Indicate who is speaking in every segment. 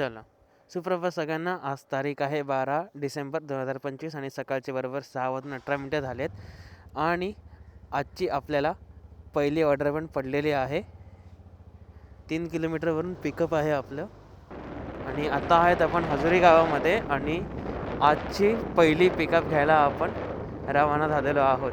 Speaker 1: चला. सुप्रभात सगळ्यांना. आज तारीख आहे बारा डिसेंबर दोन हजार पंचवीस आणि सकाळचे बरोबर सहा वाजून अठरा मिनटं झालेत. आणि आजची आपल्याला पहिली ऑर्डर पण पडलेली आहे. तीन किलोमीटरवरून पिकअप आहे आपलं. आणि आता आहेत आपण हजुरी गावामध्ये आणि आजची पहिली पिकअप घ्यायला आपण रवाना झालेलो आहोत.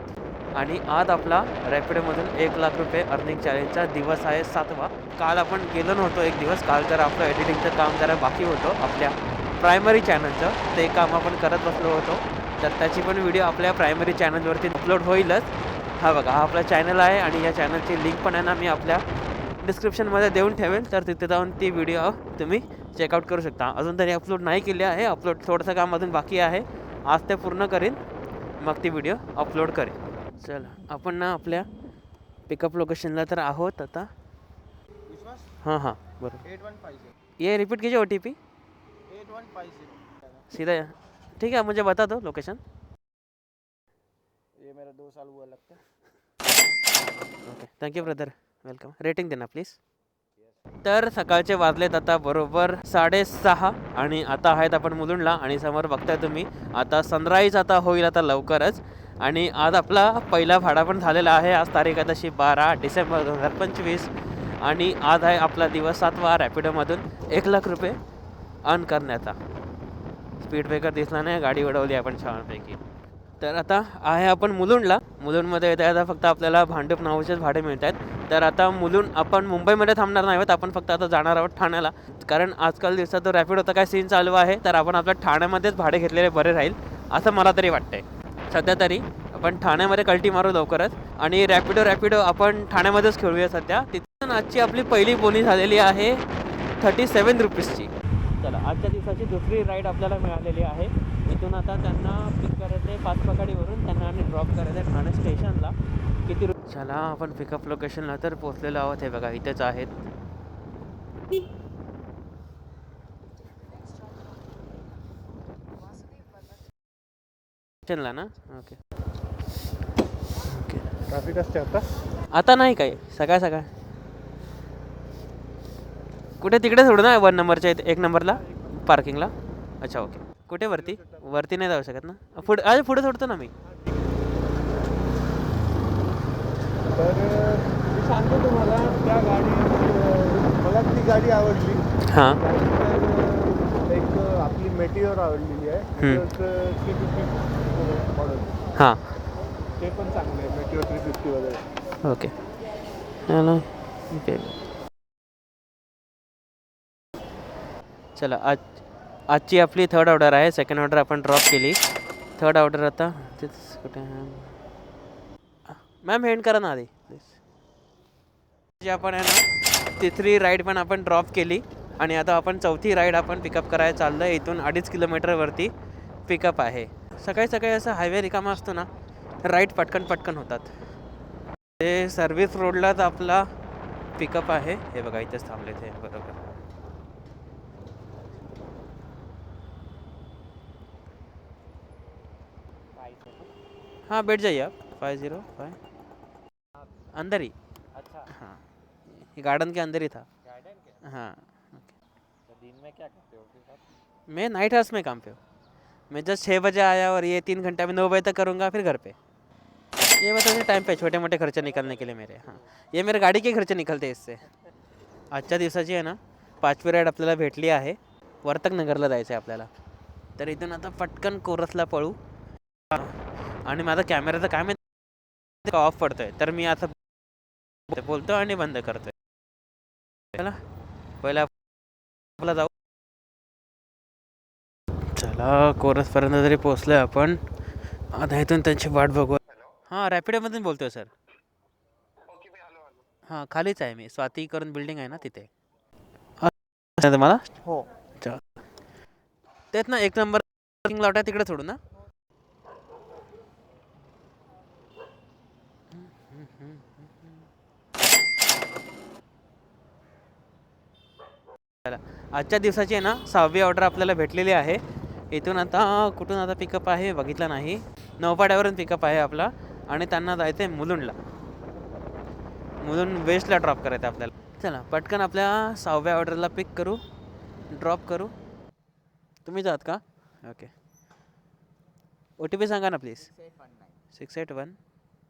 Speaker 1: आणि आज आपला रॅपिडोमधून एक लाख रुपये अर्निंग चॅलेंजचा दिवस आहे सातवा. काल आपण गेलो नव्हतो एक दिवस काल तर आपलं एडिटिंगचं काम जरा बाकी होतं आपल्या प्रायमरी चॅनलचं ते काम आपण करत बसलो होतो. तर त्याची पण व्हिडिओ आपल्या प्रायमरी चॅनलवरती अपलोड होईलच. हा बघा हा आपला चॅनल आहे आणि या चॅनलची लिंक पण आहे ना मी आपल्या डिस्क्रिप्शनमध्ये देऊन ठेवेल. तर तिथे जाऊन ती व्हिडिओ तुम्ही चेकआउट करू शकता. अजून तरी अपलोड नाही केली आहे. अपलोड थोडंसं काम अजून बाकी आहे. आज ते पूर्ण करीन. मग ती व्हिडिओ अपलोड करेन. चला आपण ना आपल्या पिकअप लोकेशनला तर आहोत आता.
Speaker 2: विश्वास?
Speaker 1: हाँ हाँ बरोबर.
Speaker 2: एट वन
Speaker 1: ये रिपीट कीजिए O T P
Speaker 2: eight one five zero
Speaker 1: सीधा ठीक है मुझे बता दो लोकेशन
Speaker 2: ये मेरा दो साल हुआ लगता है।
Speaker 1: Okay thank you brother welcome rating Dena please तर सकाळचे वाजलेत आता बरोबर साडेसहा आणि आता आहेत आपण मुलुंडला आणि समोर बघताय तुम्ही. आता सनराईज आता होईल आता लवकरच. आणि आज आपला पहिला भाडा पण झालेला आहे. आज तारीख आहे तशी बारा डिसेंबर दोन हजार पंचवीस. आणि आज आहे आपला दिवस सातवा रॅपिडोमधून एक लाख रुपये अर्न करण्याचा. स्पीड ब्रेकर दिसला नाही गाडी उडवली आपण छानपैकी. तर आता आहे आपण मुलुंडला. मुलुंडमध्ये येता आता फक्त आपल्याला भांडूप नावाचेच भाडे मिळत आहेत तर आता मुलुंड आपण मुंबईमध्ये थांबणार नाही आहोत. आपण फक्त आता जाणार आहोत ठाण्याला. कारण आजकाल दिवसात तो रॅपिड होता. काय सीन चालू आहे? तर आपण आपल्या ठाण्यामध्येच भाडे घेतलेले बरे राहील असं मला तरी वाटतंय. सध्या तरी आपण ठाण्यामध्ये कल्टी मारू लवकरच. आणि रॅपिडो रॅपिडो आपण ठाण्यामध्येच खेळूया सध्या. तिथून आजची आपली पहिली बोली झालेली आहे थर्टी सेवन रुपीजची चला आजच्या दिवसाची दुसरी राईड आपल्याला मिळालेली आहे. इथून आता त्यांना पिक करायचं आहे पाचपकाडीवरून त्यांना आणि ड्रॉप करायचं आहे ठाणे स्टेशनला किती रु चला आपण पिकअप लोकेशनला तर पोचलेलो आहोत. हे बघा इथेच आहेत. स्टेशनला ना? ओके ओके
Speaker 2: ट्रॅफिक असते आता?
Speaker 1: आता नाही काय सकाळ सकाळ. कुठे? तिकडे सोडू ना वन नंबरच्या इथे एक नंबरला पार्किंगला अच्छा ओके कुठे वरती? वरती नाही जाऊ शकत ना? पुढे अरे पुढे सोडतो ना मी.
Speaker 2: तर मी सांगतो तुम्हाला त्या गाडी मला ती गाडी आवडली
Speaker 1: हां.
Speaker 2: त्यानंतर एक आपली मेटिओर आवडलेली आहे
Speaker 1: हम्म.
Speaker 2: थ्री फिफ्टी
Speaker 1: हां.
Speaker 2: ते पण चांगले आहे मेटिओर थ्री फिफ्टी वगैरे
Speaker 1: ओके. Hello okay. चला आज आजची आपली थर्ड ऑर्डर आहे. सेकंड ऑर्डर आपण ड्रॉप केली. थर्ड ऑर्डर आता तेच कुठे मॅम हेंड करा ना आधी. प्लीज जी आपण आहे ना तिसरी राईड पण आपण ड्रॉप केली. आणि आता आपण चौथी राईड आपण पिकअप करायला चाललो आहे इथून अडीच किलोमीटरवरती पिकअप आहे. सकाळी सकाळी असं हायवे रिकामा असतो ना राईड पटकन पटकन होतात. ते सर्व्हिस रोडलाच आपला पिकअप आहे. हे बघा इथेच थांबले ते बरोबर. हाँ बैठ जाइए आप। फाइव ज़ीरो फाइव अंदर ही।
Speaker 2: अच्छा।
Speaker 1: हाँ। ये गार्डन के अंदर ही था।
Speaker 2: गार्डन के?
Speaker 1: हाँ।
Speaker 2: तो दिन में क्या करते हो
Speaker 1: मैं नाइट हाउस में काम पे हूँ। मैं जस्ट छः बजे आया और ये तीन घंटा में नौ बजे तक करूँगा फिर घर पे। ये मतलब टाइम पे छोटे मोटे खर्चे निकलने के लिए मेरे। हाँ। ये मेरे गाडी के खर्चे निकलते हैं इससे। आजच्या दिवसाची आहे ना पाचवी राईड आपल्याला भेटली आहे वर्तक नगरला जायचं आहे आपल्याला. तर इथून आता पटकन कोरसला पळू. आणि माझा कॅमेराचा काय माहिती? ऑफ पडतोय? तर मी आता बोलतो आणि बंद करतोय. चला. पहिला आपला जाऊ. चला कोरसपर्यंत तरी पोचलोय आपण. आता इथून त्यांची वाट बघू. हां रॅपिडोमधून बोलतोय सर हां खालीच आहे मी. स्वाती करून बिल्डिंग आहे ना तिथे. तुम्हाला?
Speaker 2: हो.
Speaker 1: तेच ना एक नंबर लावटा तिकडे सोडू ना चला आजच्या दिवसाची आहे ना सहावी ऑर्डर आपल्याला भेटलेली आहे. इथून आता कुठून आता पिकअप आहे बघितलं नाही. नौपाड्यावरून पिकअप आहे आपला आणि त्यांना जायचं आहे मुलुंडला. मुलुंड वेस्टला ड्रॉप करायचं आपल्याला. चला पटकन आपल्या सहाव्या ऑर्डरला पिक करू ड्रॉप करू. तुम्हीच आहात का? ओके. ओ टी पी सांगा ना please six eight one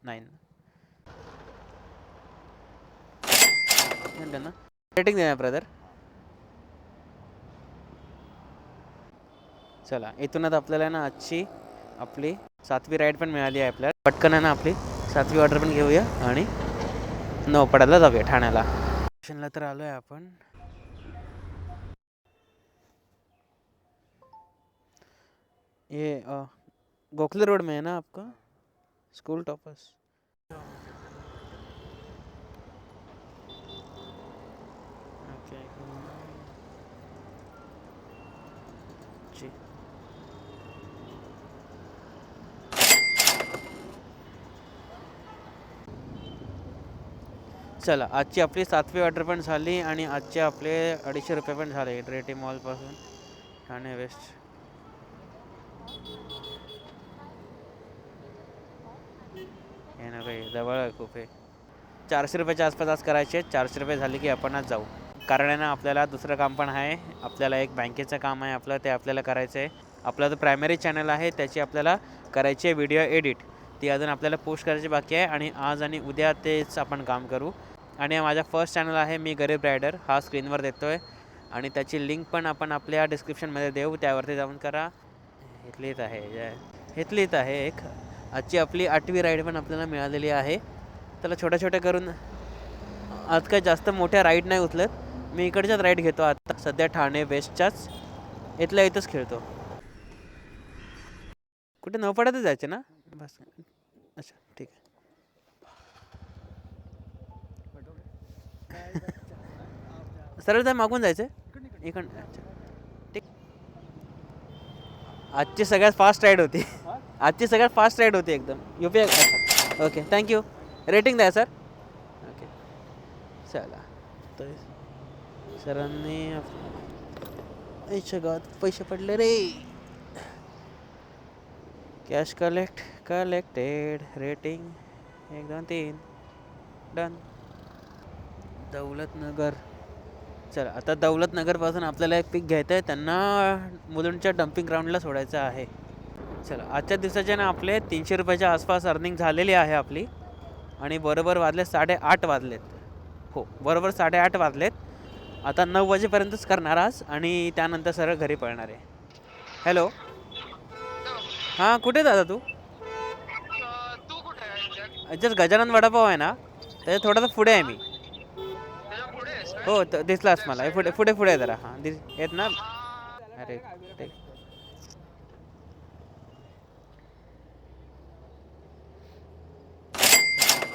Speaker 1: nine ना रेटिंग द्या ब्रदर चला इथूनच आपल्याला ना आजची आपली सातवी राईड पण मिळाली आहे आपल्याला. पटकन आहे ना आपली सातवी ऑर्डर पण घेऊया आणि नवपाड्याला जाऊया ठाण्याला. स्टेशनला तर आलो आहे आपण. ये गोखले रोड में है ना आपका? स्कूल टॉपर्स ओके जी चला आजची आपली सातवी ऑर्डर पण झाली आणि आजचे आपले अडीचशे रुपये पण झाले ड्रेटी मॉलपासून ठाणे वेस्ट हे ना काही जवळ आहे खूप आहे चारशे रुपयाच्या आसपास आज करायचे चारशे रुपये झाले की आपण आज जाऊ. कारण आहे ना आपल्याला दुसरं काम पण आहे. आपल्याला एक बँकेचं काम आहे आपलं ते आपल्याला करायचं आहे आपला जो प्रायमरी चॅनल आहे त्याची आपल्याला करायची आहे व्हिडिओ एडिट ती अजून आपल्याला पोस्ट करायची बाकी आहे आणि आज आणि उद्या तेच आपण काम करू. आणि माझा फर्स्ट चॅनल आहे मी गरीब रायडर हा स्क्रीनवर देतो आहे आणि त्याची लिंक पण आपण आपल्या डिस्क्रिप्शनमध्ये देऊ त्यावरती जाऊन करा. इथलीच आहे जय. इथलीच आहे एक. आजची आपली आठवी राईड पण आपल्याला मिळालेली आहे. त्याला छोट्या छोट्या करून आज काय जास्त मोठ्या राईड नाही उचलत. मी इकडच्याच राईड घेतो आता सध्या ठाणे वेस्टच्याच इथल्या इथंच खेळतो. कुठे नवपाड्यातच जायचे ना? बस. अच्छा ठीक आहे. सरळ तर मागून जायचं इकडं अच्छा. ठीक. आजची सगळ्यात फास्ट राईड होती. आजची सगळ्यात फास्ट राईड होती एकदम. U P I okay thank you rating द्या सर ओके चला. तर सरांनी गावात पैसे पडले रे. कॅश कलेक्ट कलेक्टेड रेटिंग एक दोन तीन. डन दौलतनगर. चल आता दौलतनगरपासून आपल्याला एक पीक घ्यायचं आहे. त्यांना मुलुंडच्या डम्पिंग ग्राउंडला सोडायचं आहे. चला आजच्या दिवसाचे ना आपले तीनशे रुपयाच्या आसपास अर्निंग झालेली आहे आपली. आणि बरोबर वाजले साडेआठ वाजलेत. हो बरोबर साडेआठ वाजलेत. आता नऊ वाजेपर्यंतच करणार आज आणि त्यानंतर सरळ घरी पळणार आहे. हॅलो हां कुठे दादा तू? जस्ट गजानन वडापाव आहे ना त्याच्या थोडासा पुढे आहे मी. हो त- दिसलास मला हे पुढे पुढे पुढे आहे जरा. हां दिस येत ना? अरे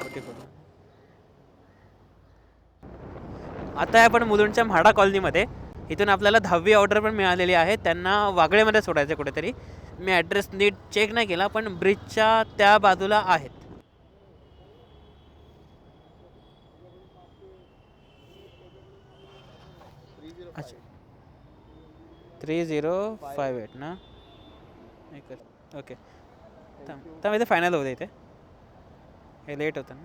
Speaker 1: कुठे कुठे आता आहे आपण मुलुंडच्या म्हाडा कॉलनीमध्ये. इथून आपल्याला दहावी ऑर्डर पण मिळालेली आहे. त्यांना वागळेमध्ये सोडायचं कुठेतरी. मी ॲड्रेस नीट चेक नाही केला पण ब्रिजच्या त्या बाजूला आहेत. अच्छा. थ्री झिरो फाईव्ह एट ना? एक ओके थांब. इथे फायनल होतं इथे. हे लेट होतं ना.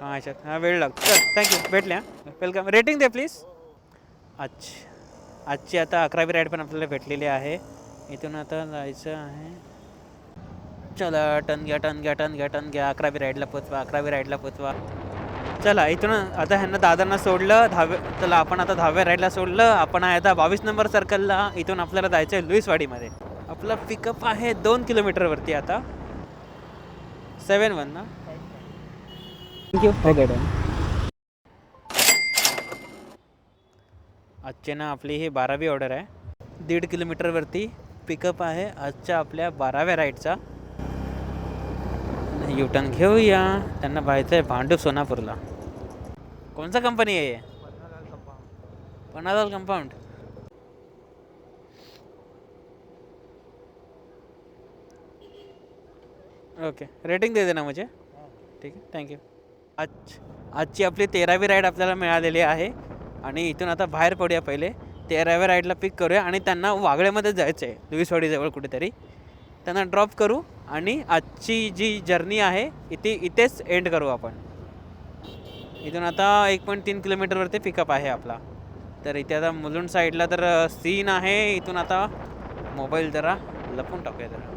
Speaker 1: हां अच्छा. हां वेळ लागतो. चल थँक्यू भेटले हां. वेलकम रेटिंग दे प्लीज अच्छा. आजची आता अकरावी राईड पण आपल्याला भेटलेली आहे. इथून आता जायचं आहे. चला टन घ्या टन घ्या टन घ्या टन घ्या. अकरावी राईडला पोचवा अकरावी राईडला पोचवा चला इथून आता ह्यांना दादांना सोडलं दहावे चला आपण आता दहाव्या राईडला सोडलं. आपण आहे आता बावीस नंबर सर्कलला इथून आपल्याला जायचं आहे लुईसवाडीमध्ये. आपला पिकअप आहे दोन किलोमीटरवरती आता. सेवन वन ना? थँक्यू ओके डन आजचे ना आपली ही बारावी ऑर्डर आहे. दीड किलोमीटरवरती पिकअप आहे आजच्या आपल्या बाराव्या राईडचा युटर्न घेऊया. त्यांना पाहायचं आहे भांडूप सोनापूरला. कोणचा कंपनी आहे? पन्नालाल कंपाउंड ओके रेटिंग दे देना मुझे. ठीक आहे. थँक्यू आज आजची आपली तेरावी राईड आपल्याला मिळालेली आहे. आणि इथून आता बाहेर पडूया पहिले. तेराव्या राईडला पिक करूया आणि त्यांना वागळ्यामध्ये जायचं आहे दुईसवाडीजवळ कुठेतरी. त्यांना ड्रॉप करू आणि आजची जी जर्नी आहे इथे इथेच एंड करू आपण. इथून आता एक पॉईंट तीन किलोमीटरवरती पिकअप आहे आपला. तर इथे आता मुलुंड साईडला तर सीन आहे. इथून आता मोबाईल जरा लपून टाकूया जरा.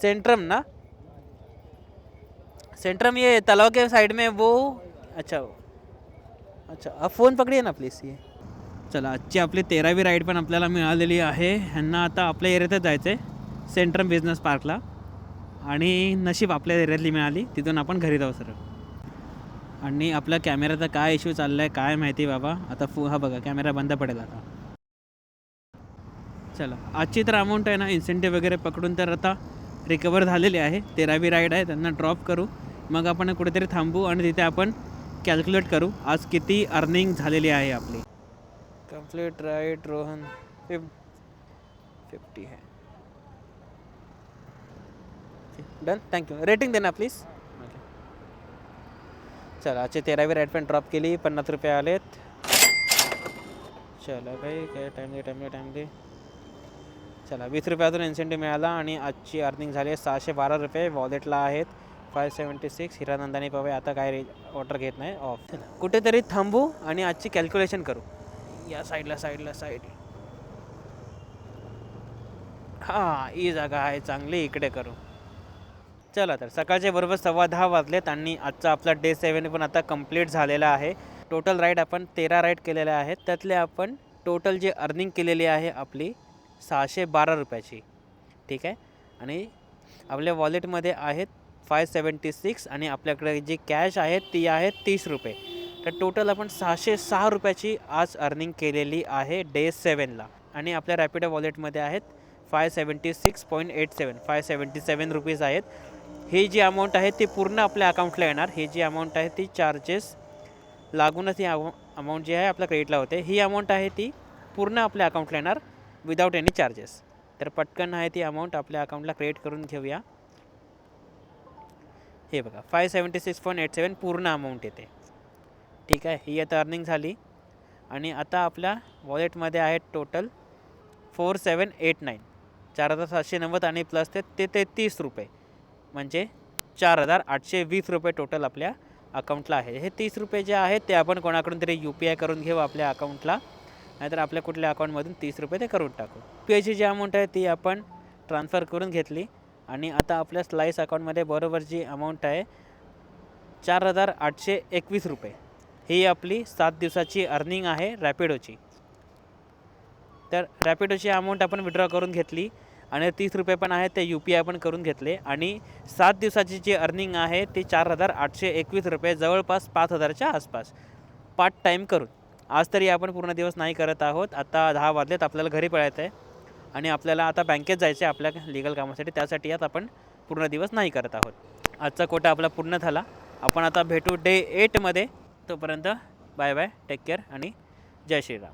Speaker 1: सेंट्रम ना? सेंट्रम ये तलाव के साइड में वो अच्छा अच्छा अब फोन पकडिये ना प्लीज ये. चला आजची आपली तेरावी राईड पण आपल्याला मिळालेली आहे. ह्यांना आता आपल्या एरियातच जायचं आहे सेंट्रम बिझनेस पार्कला आणि नशीब आपल्या एरियातली मिळाली तिथून आपण घरी जाऊ सर आणि आपला कॅमेऱ्याचा काय इश्यू चालला आहे काय माहिती बाबा? आता फु हा बघा कॅमेरा बंद पडेल आता. चला आजची तर अमाऊंट आहे ना इन्सेंटिव्ह वगैरे पकडून तर आता रिकवर झालेली आहे. तेरावी राईड आहे त्यांना ड्रॉप करू. मग आपण कुठेतरी थांबू आणि तिथे आपण कॅल्क्युलेट करू. आज किती अर्निंग झालेली आहे आपली. Complete right Rohan. फिफ्टी है डन थँक्यू रेटिंग दे ना प्लीज चला आजची तेरावी राईड पण ड्रॉप केली पन्नास रुपये आलेत. चला भाई काय टाईम दे टाईम दे टाईम दे. चला वीस रुपयातून इन्सेंटिव्ह मिळाला आणि आजची अर्निंग झाली आहे सहाशे बारा रुपये. वॉलेटला आहेत फाय सेवन्टी सिक्स हिरानंदानी पवे आता काय रे ऑर्डर घेत नाही. ऑफ कुठेतरी थांबू आणि आजची कॅल्क्युलेशन करू. या साईडला साईडला साईड हां ही जागा आहे चांगली इकडे करू. चला तर सकाळचे बरोबर सव्वा दहा वाजलेत आणि आजचा आपला डे सेवन पण आता कंप्लीट झालेला आहे. टोटल राईड आपण तेरा राईड केलेल्या आहेत. त्यातले आपण टोटल जे अर्निंग केलेली आहे आपली सहाशे बारा रुपयाची. ठीक आहे? आणि आपल्या वॉलेटमध्ये आहेत फाय सेवन्टी सिक्स आणि आपल्याकडे जी कॅश आहे ती आहे तीस रुपये. तर टोटल आपण सहाशे सहा रुपयाची आज अर्निंग केलेली आहे डे सेवनला आणि आपल्या रॅपिडो वॉलेटमध्ये आहेत five seventy six point eight seven five seventy seven rupees आहेत. ही जी अमाऊंट आहे ती पूर्ण आपल्या अकाउंटला येणार. ही जी अमाऊंट आहे ती चार्जेस लागूनच ही अमाऊंट जी आहे आपल्या क्रेडिटला होते. ही अमाऊंट आहे ती पूर्ण आपल्या अकाउंटला येणार विदाऊट एनी चार्जेस तर पटकन आहे ती अमाऊंट आपल्या अकाउंटला क्रिएट करून घेऊया. हे बघा five seventy six point eight seven पूर्ण अमाऊंट येते. ठीक आहे ही आता अर्निंग झाली. आणि आता आपल्या वॉलेटमध्ये आहे total four seven eight nine चार हजार सातशे नव्वद आणि प्लस ते ते तेहतीस रुपये. म्हणजे चार हजार आठशे वीस रुपये टोटल आपल्या अकाउंटला आहे. हे तीस रुपये जे आहेत ते आपण कोणाकडून तरी यू पी आय करून घेऊ आपल्या अकाउंटला नाहीतर आपल्या कुठल्या अकाउंटमधून तीस रुपये ते करून टाकू. पी आयची जी अमाऊंट आहे ती आपण ट्रान्सफर करून घेतली. आणि आता आपल्या स्लाईस अकाउंटमध्ये बरोबर जी अमाऊंट आहे चार हजार आठशे एकवीस रुपये. ही आपली सात दिवसाची अर्निंग आहे रॅपिडोची तर रॅपिडोची अमाऊंट आपण विड्रॉ करून घेतली. आणि तीस रुपये पण आहे ते यू पी आय पण करून घेतले. आणि सात दिवसाची जी अर्निंग आहे ती चार हजार आठशे एकवीस रुपये जवळपास पाच हजारच्या आसपास. पार्ट टाईम करून. आज तरी आपण पूर्ण दिवस नाही करत आहोत. आता दहा वाजलेत आपल्याला घरी पळायचं आहे आणि आपल्याला आता बँकेत जायचं आहे आपल्या लिगल कामासाठी. त्यासाठी आज आपण पूर्ण दिवस नाही करत आहोत. आजचा कोटा आपला पूर्ण झाला. आपण आता भेटू डे एटमध्ये तोपर्यंत बाय बाय टेक केअर आणि जय श्रीराम.